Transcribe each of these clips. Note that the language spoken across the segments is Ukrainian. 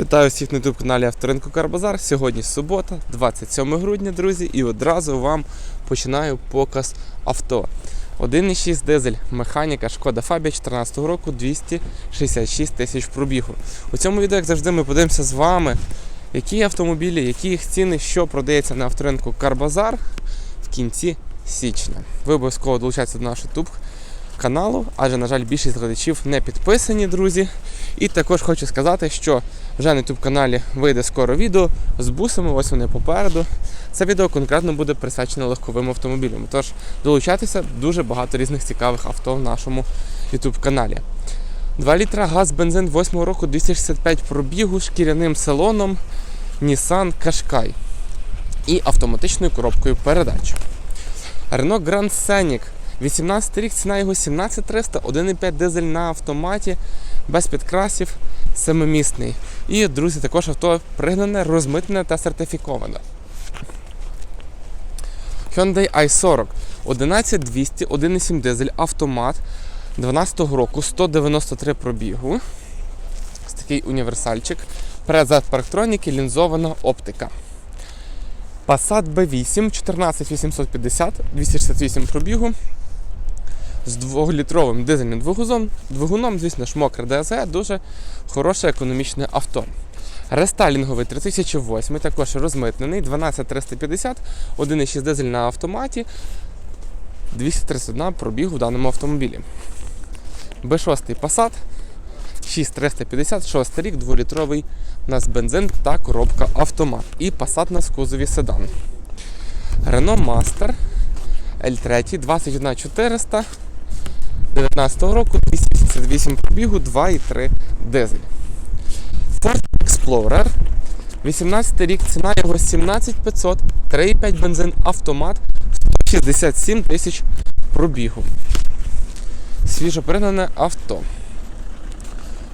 Вітаю всіх на youtube каналі Авторинку Карбазар. Сьогодні субота, 27 грудня, друзі, і одразу вам починаю показ авто. 1,6 дизель, механіка Шкода Фабія 2014 року 266 тисяч пробігу. У цьому відео, як завжди, ми подивимося з вами, які автомобілі, які їх ціни, що продається на авторинку Карбазар в кінці січня. Ви обов'язково долучайтеся до нашого YouTube каналу, адже, на жаль, більшість глядачів не підписані, друзі. І також хочу сказати, що вже на youtube каналі вийде скоро відео з бусами, ось вони попереду. Це відео конкретно буде присвячено легковим автомобілям. Тож долучайтеся дуже багато різних цікавих авто в нашому youtube каналі. 2 літра газ бензин 8 року 265 пробігу шкіряним салоном Nissan Qashqai і автоматичною коробкою передач. Renault Grand Scenic 18 рік, ціна його 17300, 1,5 дизель на автоматі, без підкрасів, семимісний. І, друзі, також авто пригнане, розмитнене та сертифіковане. Hyundai i40 11200, 1,7 дизель, автомат 12 року, 193 пробігу. Ось такий універсальчик. Перед парктроніки, лінзована оптика. Passat B8 14850, 268 пробігу. З 2-літровим дизельним двигуном, двигуном, звісно ж, мокре ДСГ, дуже хороше економічне авто. Рестайлінговий 3008, також розмитнений, 12350, 1,6 дизель на автоматі, 231 пробігу в даному автомобілі. B6 Passat 6350, 6 рік, 2-літровий у нас бензин та коробка автомат. І Passat на кузові седан. Renault Master L3 21400 19 року 288 пробігу, 2,3 дизель. Ford Explorer 18 рік, ціна його 17500, 3,5 бензин автомат, 167 тисяч пробігу. Свіжо пригнане авто.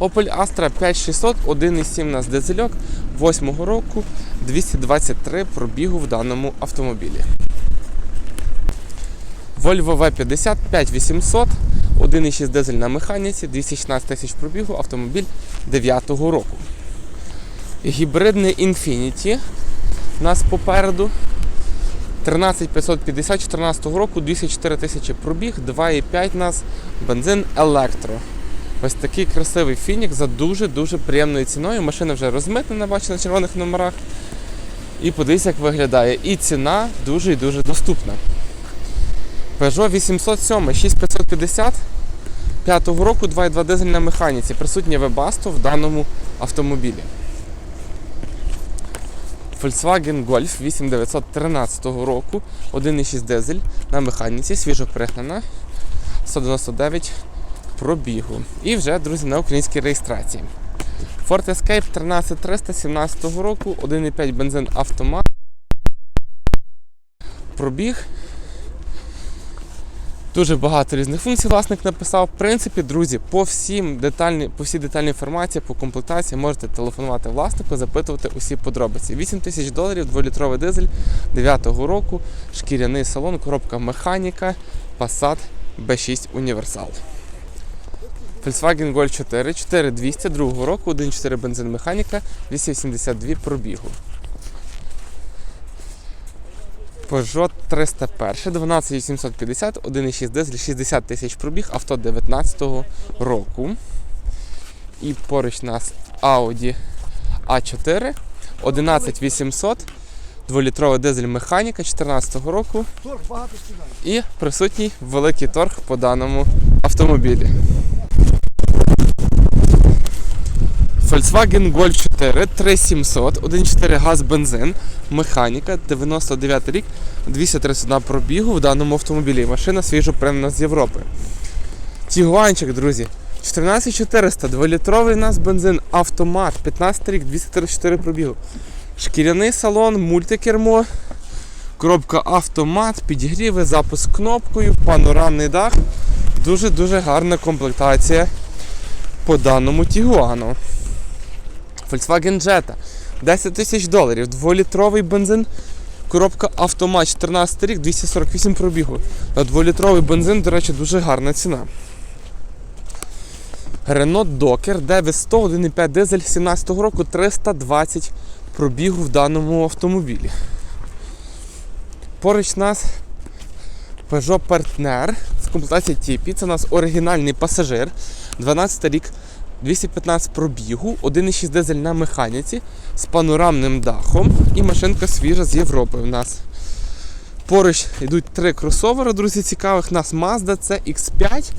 Opel Astra 5600, 1,7 у нас дизельок 8 року, 223 пробігу в даному автомобілі. Volvo V50 5800, 1,6 дизель на механіці, 216 тисяч пробігу, автомобіль 9 року. Гібридний Infiniti у нас попереду. 13550 14 року, 204 тисячі пробіг, 2,5 у нас бензин електро. Ось такий красивий фінік за дуже-дуже приємною ціною. Машина вже розмитнена, бачите, на червоних номерах. І подивіться, як виглядає. І ціна дуже і дуже доступна. Peugeot 807 6550 5 року 2,2 дизель на механіці. Присутнє Webasto в даному автомобілі. Volkswagen Golf 8913 року, 1,6 дизель на механіці, свіжо пригнана, 199 пробігу. І вже, друзі, на українській реєстрації. Ford Escape 13300 17 року, 1,5 бензин автомат. Пробіг. Дуже багато різних функцій власник написав. В принципі, друзі, по всім детальні, по всій детальній інформації, по комплектації можете телефонувати власнику, запитувати усі подробиці. 8 тисяч доларів, 2-літровий дизель 9-го року, шкіряний салон, коробка механіка, Passat B6 Універсал. Volkswagen Golf 4, 4200 2 року, 1,4 бензин механіка, 282 пробігу. Peugeot 301, 12850, 1,6 дизель, 60 тисяч пробіг, авто 19-го року. І поруч нас Audi A4, 11800, 2-літровий дизель механіка 14-го року. І присутній великий торг по даному автомобілі. Volkswagen Golf 4 3700, 1.4 газ бензин, механіка, 99 рік, 231 пробігу в даному автомобілі. Машина свіжо прямо з Європи. Тігуанчик, друзі. 14400, 2-літровий у нас бензин, автомат, 15 рік, 234 пробігу. Шкіряний салон, мультикермо, коробка автомат, підігріви, запуск кнопкою, панорамний дах. Дуже-дуже гарна комплектація по даному Тігуану. Volkswagen Jetta 10 тисяч доларів, 2-літровий бензин, коробка автомат, 14 рік, 248 пробігу. На 2-літровий бензин, до речі, дуже гарна ціна. Renault Docker 900 1,5 дизель 17 року 320 пробігу в даному автомобілі. Поруч нас Peugeot Partner в комплектації Тіпі. Це у нас оригінальний пасажир. 12 рік, 215 пробігу, 1,6 дизель на механіці з панорамним дахом і машинка свіжа з Європи в нас. Поруч йдуть три кросовери, друзі, цікавих. У нас Mazda CX5,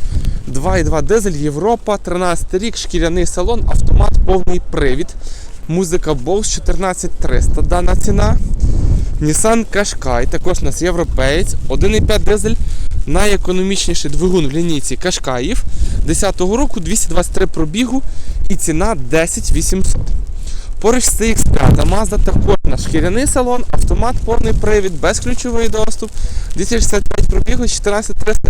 2,2 дизель, Європа, 13 рік, шкіряний салон, автомат, повний привід. Музика Bose 14300, дана ціна. Nissan Qashqai, також у нас європеєць, 1,5 дизель, найекономічніший двигун в лінійці Qashqaiів. 10-го року 223 пробігу і ціна 10 800. Поруч з CX5 Mazda також на шкіряний салон, автомат, повний привід, безключовий доступ, 265 пробігу, 14300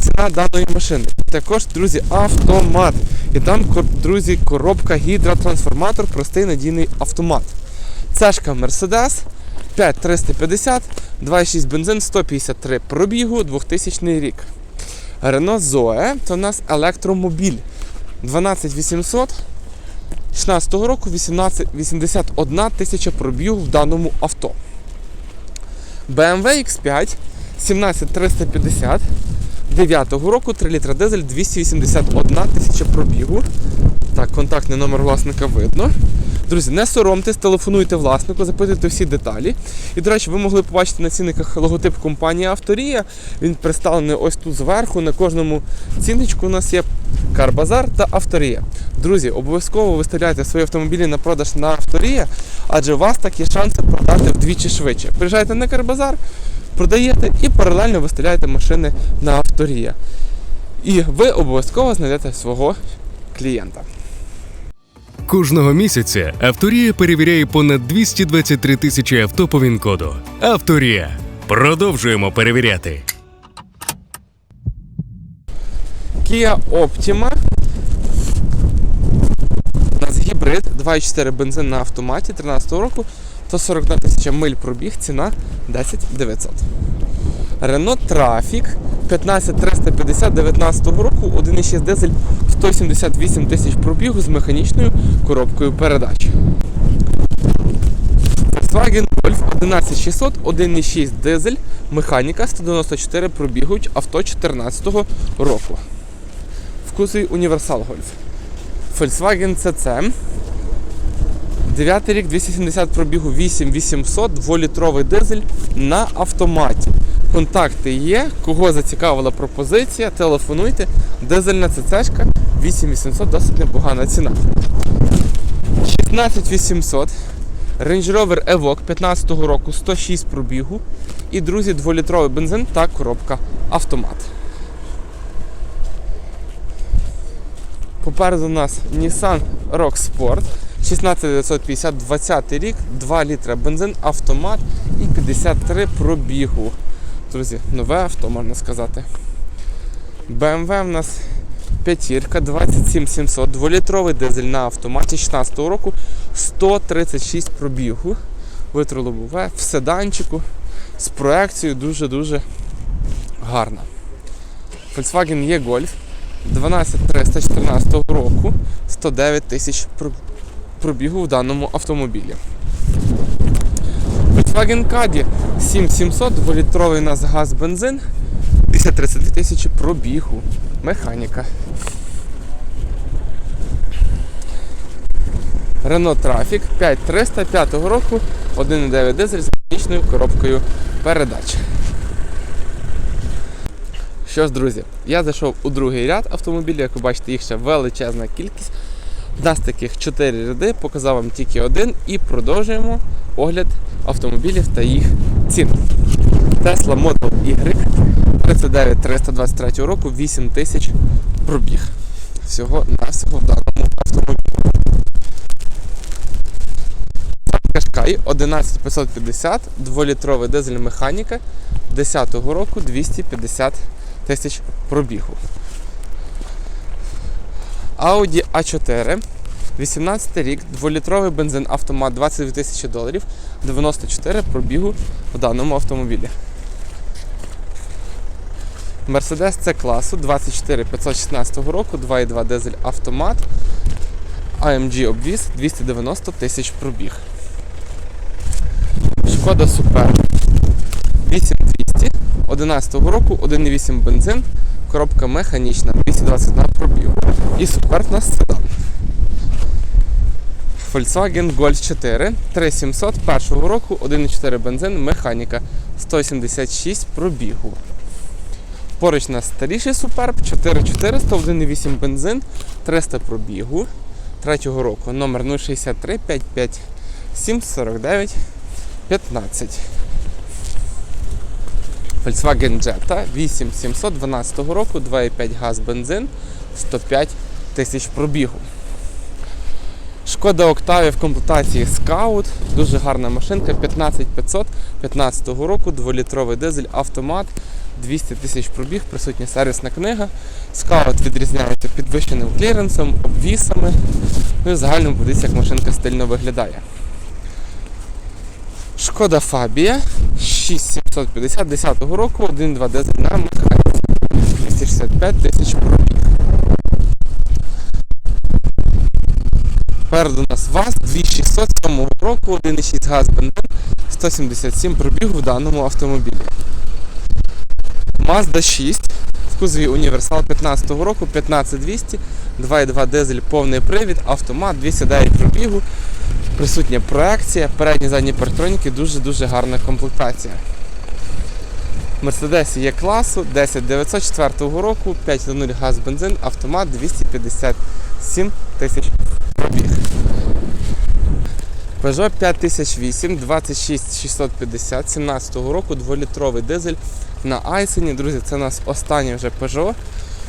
ціна даної машини. Також, друзі, автомат. І там, друзі, коробка гідротрансформатор, простий надійний автомат. Цешка Mercedes 5350, 2,6 бензин, 153 пробігу, 2000 рік. Renault Zoe це у нас електромобіль 12800 16 року 18, 81 тисяча пробігу в даному авто. BMW X5 17350 9 року 3 літра дизель 281 тисяча пробігу. Так, контактний номер власника видно. Друзі, не соромтесь, телефонуйте власнику, запитуйте всі деталі. І, до речі, ви могли побачити на цінниках логотип компанії Авторія. Він представлений ось тут зверху. На кожному цінничку у нас є Карбазар та Авторія. Друзі, обов'язково виставляйте свої автомобілі на продаж на Авторія, адже у вас такі шанси продати вдвічі швидше. Приїжджайте на Карбазар, продаєте і паралельно виставляєте машини на Авторія. І ви обов'язково знайдете свого клієнта. Кожного місяця Авторія перевіряє понад 223 тисячі авто по ВІН-коду. Авторія. Продовжуємо перевіряти. Kia Optima. У нас гібрид 2,4 бензин на автоматі 13 року, 141 тисяча миль пробіг, ціна 10 900. Renault Trafic 15350 19 року, 1,6 дизель 178 тисяч пробігу з механічною коробкою передач. Volkswagen Golf 11600, 1,6 дизель, механіка 194 пробігуть авто 14 року. В кузові Універсал Golf. Volkswagen CC. 9 рік 270 пробігу 8800, 2-літровий дизель на автоматі. Контакти є. Кого зацікавила пропозиція, телефонуйте. Дизельна ЦЦшка 8800, досить непогана ціна. 16800. Range Rover Evoque 15 року 106 пробігу. І, друзі, 2-літровий бензин та коробка автомат. Попереду у нас Nissan Rock Sport 16950, 20 рік, 2 літра бензин, автомат і 53 пробігу. Друзі, нове авто можна сказати. BMW в нас п'ятірка 27700, 2-літровий дизель на автоматі 16 року, 136 пробігу. Витролобове в седанчику з проекцією дуже-дуже гарна. Volkswagen E-Golf 12314 року 109 тисяч пробігу в даному автомобілі. Volkswagen Caddy 7700, 2-літровий у нас газ бензин, 232 тисячі пробігу. Механіка. Renault Trafic 5300 5 року, 1,9 дизель з механічною коробкою передач. Що ж, друзі, я зайшов у другий ряд автомобілів, як ви бачите, їх ще величезна кількість. У нас таких 4 ряди, показав вам тільки один і продовжуємо огляд автомобілів та їх цін. Tesla Model Y 39 323 року, 8 тисяч пробіг. Всього навсього в даному автомобілі. Кашкай 11550, 2-літровий дизель механіка 10-го року 250 тисяч пробігу. Audi A4, 18 рік, 2-літровий бензин автомат 22 тисячі доларів, 94 пробігу в даному автомобілі. Mercedes C класу 24 516 року, 2,2 дизель автомат. AMG обвіз 290 тисяч пробіг. Шкода Супер 8200 11 року, 1,8 бензин, коробка механічна, 221 пробігу. І супер у нас седан. Volkswagen Golf 4 3700 першого року, 1,4 бензин, механіка, 176 пробігу. Поруч у нас старіший Superb 4400, 1,8 бензин, 300 пробігу. Третього року номер 063 557 49 15. Volkswagen Jetta 8712 року, 2,5 газ бензин, 105 тисяч пробігу. Шкода Octavia в комплектації Scout, дуже гарна машинка, 15500 15 року, 2-літровий дизель, автомат, 200 тисяч пробіг, присутня сервісна книга. Scout відрізняється підвищеним кліренсом, обвісами. Ну і в загальному подивіться, як машинка стильно виглядає. Шкода Фабія. 6750 10 року, 1,2 дизель на механіці. 265 тисяч пробіг. Перед у нас ВАЗ. 2607 року, 1,6 газ бензин, 177 пробігу в даному автомобілі. Mazda 6 в кузові універсал 15 року, 15200, 2,2 дизель, повний привід, автомат, 209 пробігу, присутня проекція, передні задні партроніки, дуже-дуже гарна комплектація. Mercedes є класу 10904 року, 5.0 газ бензин, автомат 257 тисяч пробіг. Peugeot 5008 26650 17 року, 2-літровий дизель на Айсені. Друзі, це у нас останній вже Peugeot.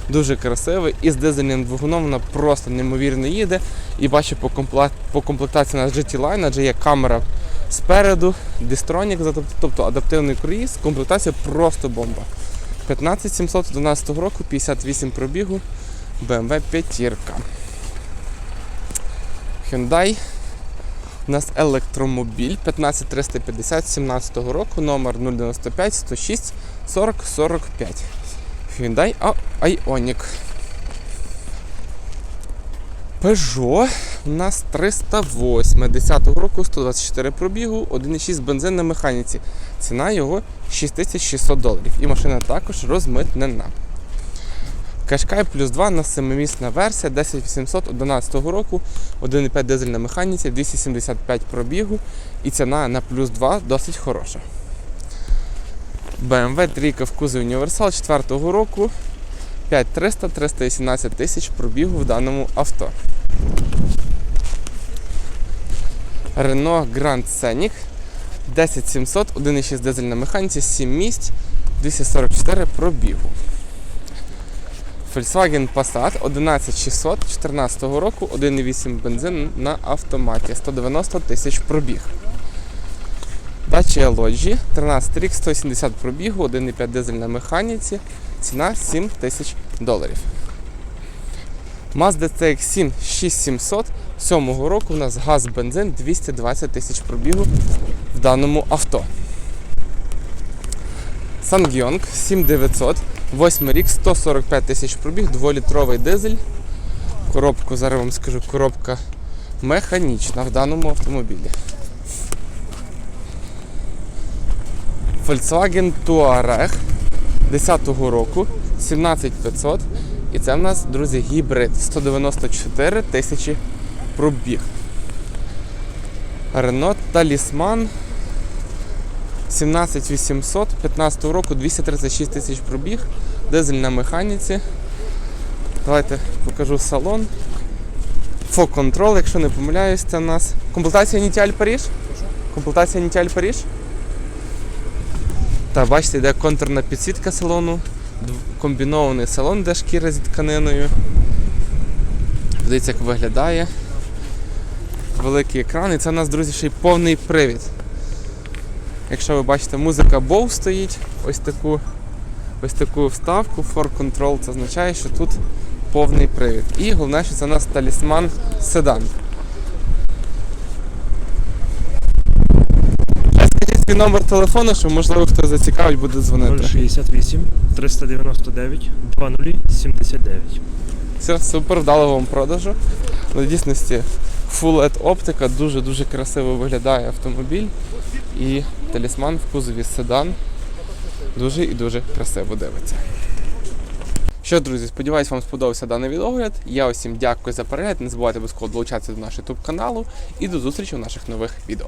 Дуже красивий. І з дизельним двигуном вона просто неймовірно їде. І бачу по, по комплектації на GT Line, адже є камера спереду, Distronic, тобто адаптивний круїз, комплектація просто бомба. 15711 року, 58 пробігу, BMW 5. Hyundai. У нас електромобіль 15350 17 року, номер 095 106 40 45. Hyundai Ioniq. Peugeot у нас 308 10 року, 124 пробігу, 1,6 бензин на механіці. Ціна його 6600 доларів. І машина також розмитнена. Кашкай плюс 2 на 7-місна версія 10811 року, 1,5 дизель на механіці, 275 пробігу і ціна на плюс 2 досить хороша. BMW 3 в кузові універсал 4 року 5300 318 тисяч пробігу в даному авто. Renault Grand Scenic 10700, 1,6 дизель на механіці, 7 місць, 244 пробігу. Volkswagen Passat 11600 14 року, 1,8 бензин на автоматі, 190 тисяч пробіг. Dacia Logi 13 рік, 170 пробігу, 1,5 дизель на механіці, ціна 7 тисяч доларів. Mazda CX-7 6700 7 року у нас газ бензин 220 тисяч пробігу в даному авто. Ssangyong 7900 8 рік, 145 тисяч пробіг, 2-літровий дизель. Коробку, зараз вам скажу, коробка механічна в даному автомобілі. Volkswagen Touareg 10-го року, 17500. І це в нас, друзі, гібрид 194 тисячі пробіг. Renault Talisman 17800 15 року 236 тисяч пробіг, дизель на механіці. Давайте покажу салон. Fog Control, якщо не помиляюсь, це в нас. Комплектація Нітіаль Паріж? Комплектація Нітіаль Паріж. Так, бачите, йде контурна підсвітка салону, комбінований салон, де шкіра зі тканиною. Дивіться, як виглядає. Великий екран. І це у нас, друзі, ще й повний привід. Якщо ви бачите, музика Bow стоїть, ось таку, ось таку вставку, for control, це означає, що тут повний привід. І головне, що це у нас талісман седан. Ще скажіть, свій номер телефону, щоб можливо хтось зацікавить, буде дзвонити. 068 399 2079. Все, супер, вдалого вам продажу. На дійсності Full LED оптика, дуже-дуже красиво виглядає автомобіль. І талісман в кузові седан дуже і дуже красиво дивиться. Що, друзі, сподіваюсь, вам сподобався даний відогляд. Я усім дякую за перегляд. Не забувайте обов'язково долучатися до нашого YouTube каналу і до зустрічі в наших нових відео.